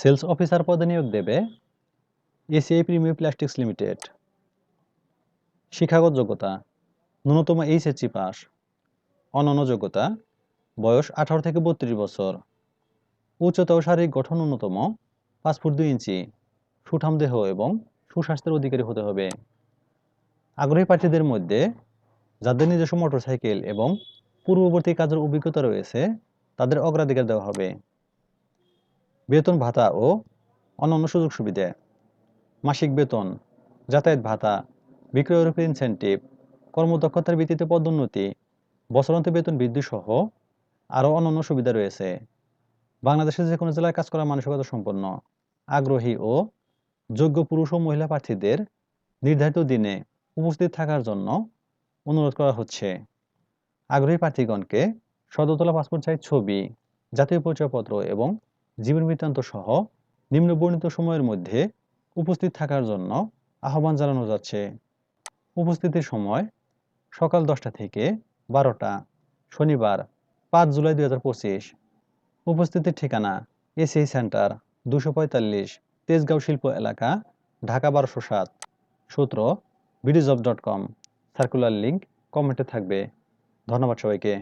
Sales officer পদে নিয়োগ দেবে এসিআই প্রিমিয়ার প্লাস্টিক্স লিমিটেড। শিক্ষাগত যোগ্যতা, ন্যূনতম এইচএসসি পাস, অনন্য যোগ্যতা, বয়স আঠারো থেকে বত্রিশ বছর উচ্চতা ও শারীরিক গঠন ন্যূনতম, পাঁচ ফুট দুই ইঞ্চি, সুঠাম দেহ এবং সুস্বাস্থ্যের অধিকারী হতে হবে। আগ্রহী প্রার্থীদের মধ্যে যাদের নিজস্ব মোটরসাইকেল এবং পূর্ববর্তী কাজের অভিজ্ঞতা রয়েছে, তাদের অগ্রাধিকার দেওয়া হবে। বেতন ভাতা ও অন্যান্য সুযোগ সুবিধে। মাসিক বেতন, যাতায়াত ভাতা বিক্রয়ের উপর ইনসেন্টিভ কর্মদক্ষতার ভিত্তিতে পদোন্নতি, বছরান্ত বেতন বৃদ্ধি সহ আরও অন্যান্য সুবিধা রয়েছে। বাংলাদেশের যে কোনো জেলায় কাজ করা মানসিকতা সম্পন্ন, আগ্রহী ও যোগ্য পুরুষ ও মহিলা প্রার্থীদের নির্ধারিত দিনে উপস্থিত থাকার জন্য অনুরোধ করা হচ্ছে। আগ্রহী প্রার্থীগণকে সদতলা পাসপোর্ট সাইজ ছবি, জাতীয় পরিচয়পত্র এবং জীবন বৃত্তান্ত সহ নিম্ন বর্ণিত সময়ের মধ্যে উপস্থিত থাকার জন্য আহ্বান জানানো যাচ্ছে। উপস্থিতির সময় সকাল দশটা থেকে বারোটা, শনিবার পাঁচ জুলাই দুই হাজার পঁচিশ। উপস্থিতির ঠিকানা এসিআই সেন্টার দুশো পঁয়তাল্লিশ তেজগাঁও শিল্প এলাকা, ঢাকা বারোশো সাত। সূত্র BDJobs dot com. Circular link কমেন্টে থাকবে। ধন্যবাদ সবাইকে।